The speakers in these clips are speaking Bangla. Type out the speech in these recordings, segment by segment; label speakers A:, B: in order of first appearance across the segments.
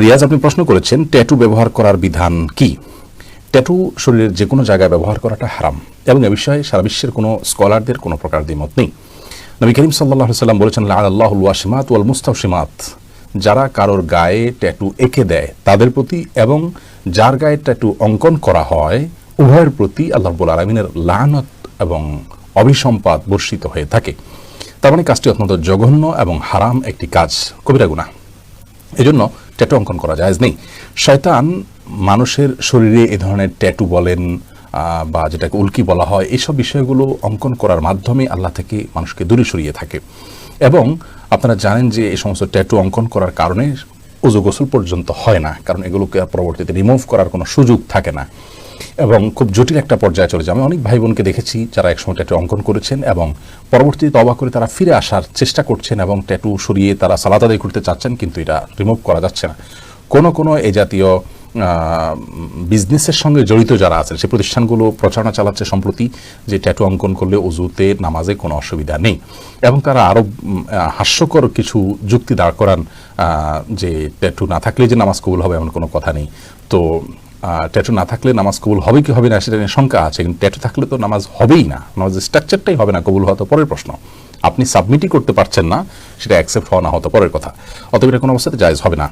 A: রিয়াজ, আপনি প্রশ্ন করেছেন, ট্যাটু ব্যবহার করার বিধান কি? ট্যাটু শরীরের যে কোনো জায়গায় ব্যবহার করাটা হারাম, এবং এ বিষয়ে সারা বিশ্বের কোনো স্কলারদের কোনো প্রকার দ্বিমত নেই। নবী করিম সাল্লাহ সাল্লাম বলেছেন আল্লাহ ওয়াসিমাত ওয়াল মুস্তাফসিমাত যারা কারোর গায়ে ট্যাটু এঁকে দেয়, তাদের প্রতি এবং যার গায়ে ট্যাটু অঙ্কন করা হয়, উভয়ের প্রতি আল্লাহ রব্বুল আলমিনের লানত এবং অভিসম্পাদ বর্ষিত হয়ে থাকে। তার মানে কাজটি অত্যন্ত জঘন্য এবং হারাম একটি কাজ। কবিরা গুনাহ। এজন্য ট্যাটু অঙ্কন করা যায় নেই। শয়তান মানুষের শরীরে এ ধরনের ট্যাটু বলেন বা যেটাকে উল্কি বলা হয় এইসব বিষয়গুলো অঙ্কন করার মাধ্যমে আল্লাহ থেকে মানুষকে দূরে সরিয়ে থাকে। এবং আপনারা জানেন যে এই সমস্ত ট্যাটু অঙ্কন করার কারণে উজু গোসল পর্যন্ত হয় না, কারণ এগুলোকে পরবর্তীতে রিমুভ করার কোনো সুযোগ থাকে না। এবং খুব জটিল একটা পর্যায়ে চলে যায়। আমি অনেক ভাই বোনকে দেখেছি যারা একসময় ট্যাটু অঙ্কন করেছেন এবং পরবর্তীতে অবাক করে তারা ফিরে আসার চেষ্টা করছেন এবং ট্যাটু সরিয়ে তারা সালাদ আদায় করতে চাচ্ছেন কিন্তু এটা রিমুভ করা যাচ্ছে না। কোনো কোনো এ জাতীয় বিজনেসের সঙ্গে জড়িত যারা আছেন সেই প্রতিষ্ঠানগুলো প্রচারণা চালাচ্ছে সম্প্রতি যে ট্যাটু অঙ্কন করলে অজুতে, নামাজে কোনো অসুবিধা নেই। এবং তারা আরও হাস্যকর কিছু যুক্তি দাঁড় করান যে ট্যাটু না থাকলে যে নামাজ কবুল হবে এমন কোনো কথা নেই। তো ট্যাটু না থাকলে নামাজ কবুল হবে কি হবে না সেটা নিয়ে শঙ্কা আছে, কিন্তু ট্যাটু থাকলে তো নামাজ হবেই না। নামাজের স্ট্রাকচারটাই হবে না, কবুল হওয়া তো পরের প্রশ্ন। আপনি সাবমিটই করতে পারছেন না, সেটা অ্যাকসেপ্ট হওয়া না হতো পরের কথা। অতএব এটা কোনো অবস্থাতে জায়জ হবে না।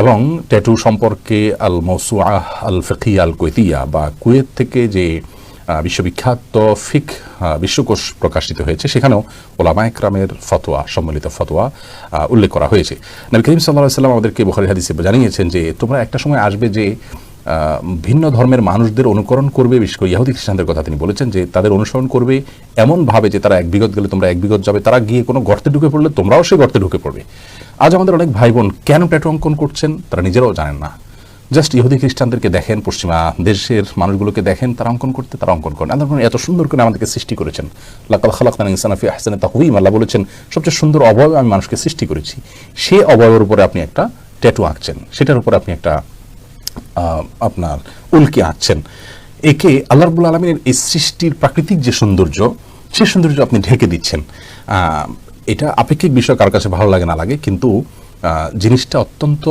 A: এবং ট্যাটু সম্পর্কে আল মৌসুআ আল ফিকি আল কৈতিয়া বা কুয়েত থেকে যে বিশ্ববিখ্যাত ফিক বিশ্বকোষ প্রকাশিত হয়েছে, সেখানেও ওলামা একরামের ফতোয়া, সম্মিলিত ফতোয়া উল্লেখ করা হয়েছে। নবী করিম সাল্লাহ সাল্লাম আমাদেরকে বুখারী হাদিসে জানিয়েছেন যে, তোমরা একটা সময় আসবে যে ভিন্ন ধর্মের মানুষদের অনুকরণ করবে, বিশেষ করে ইহুদি খ্রিস্টানদের কথা তিনি বলেছেন যে তাদের অনুসরণ করবে এমনভাবে যে তারা এক বিগত গেলে তোমরা এক বিগত যাবে। তারা গিয়ে কোনো গর্তে ঢুকে পড়লে তোমরাও সেই গর্তে ঢুকে পড়বে। আজ আমাদের অনেক ভাই বোন কেন ট্যাটু অঙ্কন করছেন তারা নিজেরাও জানেন না। জাস্ট ইহুদি খ্রিস্টানদেরকে দেখেন, পশ্চিমা দেশের মানুষগুলোকে দেখেন, তারা অঙ্কন করতে, তারা অঙ্কন করেন। আল্লাহ এত সুন্দর করে আমাদেরকে সৃষ্টি করেছেন। লাকাল খালাক তান ইনসানাফি হাসানে তাহুইম আল্লাহ বলেছেন, সবচেয়ে সুন্দর অবয়ব আমি মানুষকে সৃষ্টি করেছি। সে অবয়বের উপরে আপনি একটা ট্যাটু আঁকছেন। সেটার উপরে আপনি একটা আপনার উল্কি আঁকছেন। একে আল্লাহ রবুল আলমীর এই সৃষ্টির প্রাকৃতিক যে সৌন্দর্য, সেই সৌন্দর্য আপনি ঢেকে দিচ্ছেন। এটা আপেক্ষিক বিষয়, কার কাছে ভালো লাগে, না লাগে, কিন্তু জিনিসটা অত্যন্ত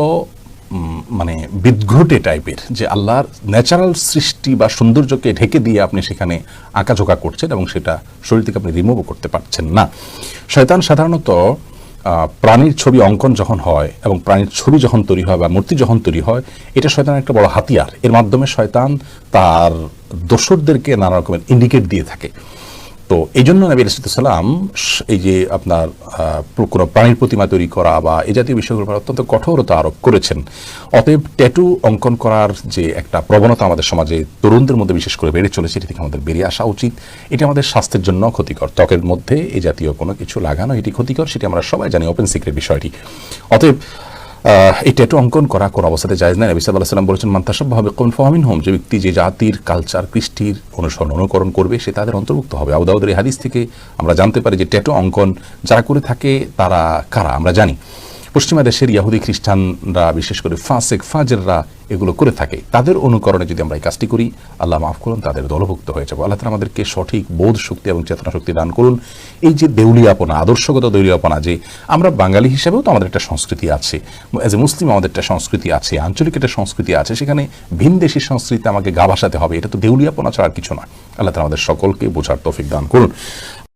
A: মানে বিদ্ঘটে টাইপের, যে আল্লাহর ন্যাচারাল সৃষ্টি বা সৌন্দর্যকে ঢেকে দিয়ে আপনি সেখানে আঁকাঝোঁকা করছেন এবং সেটা শরীর থেকে আপনি রিমুভও করতে পারছেন না। শয়তান সাধারণত প্রাণীর ছবি অঙ্কন যখন হয় এবং প্রাণীর ছবি যখন তৈরি হয় বা মূর্তি যখন তৈরি হয়, এটা শয়তান একটা বড় হাতিয়ার। এর মাধ্যমে শয়তান তার দোসরদেরকে নানা রকমের ইন্ডিকেট দিয়ে থাকে। তো এই জন্য নবী সাল্লাম এই যে আপনার কোনো প্রাণীর প্রতিমা তৈরি করা বা এই জাতীয় বিষয়গুলোর উপর অত্যন্ত কঠোরতা আরোপ করেছেন। অতএব ট্যাটু অঙ্কন করার যে একটা প্রবণতা আমাদের সমাজে তরুণদের মধ্যে বিশেষ করে বেড়ে চলেছে, এটি থেকে আমাদের বেরিয়ে আসা উচিত। এটি আমাদের স্বাস্থ্যের জন্য ক্ষতিকর। ত্বকের মধ্যে এই জাতীয় কোনো কিছু লাগানো এটি ক্ষতিকর, সেটি আমরা সবাই জানি ওপেন সিক্রেট বিষয়টি। অতএব এই ট্যাটু অঙ্কন করা, কোনো অবস্থাতে যায় নাই। নবী সাল্লাহ সাল্লাম বলেছেন মান্তাসব হবে কোন ফহমিন হোম যে ব্যক্তি যে জাতির কালচার কৃষ্টির অনুসরণ, অনুকরণ করবে, সে তাদের অন্তর্ভুক্ত হবে। আউদাউদের এই হাদিস থেকে আমরা জানতে পারি যে ট্যাটু অঙ্কন যারা করে থাকে, তারা কারা? আমরা জানি। পশ্চিমা দেশের ইয়াহুদি খ্রিস্টানরা, বিশেষ করে ফাঁসেক, ফাজেররা এগুলো করে থাকে। তাদের অনুকরণে যদি আমরা এই কাজটি করি, আল্লাহ মাফ করুন, তাদের দলভুক্ত হয়ে যাব। আল্লাহ আমাদেরকে সঠিক বোধ, শক্তি এবং চেতনা শক্তি দান করুন। এই যে দেউলিয়াপনা, আদর্শগত দেউলিয়াপনা, যে আমরা বাঙালি হিসেবেও তো আমাদের একটা সংস্কৃতি আছে অ্যাজ এ মুসলিম আমাদের একটা সংস্কৃতি আছে, আঞ্চলিক একটা সংস্কৃতি আছে, সেখানে ভিনদেশি সংস্কৃতি আমাকে গা ভাসাতে হবে। এটা তো দেউলিয়াপনা ছাড়া আর কিছু না। আল্লাহ আমাদের সকলকে বোঝার তৌফিক দান করুন।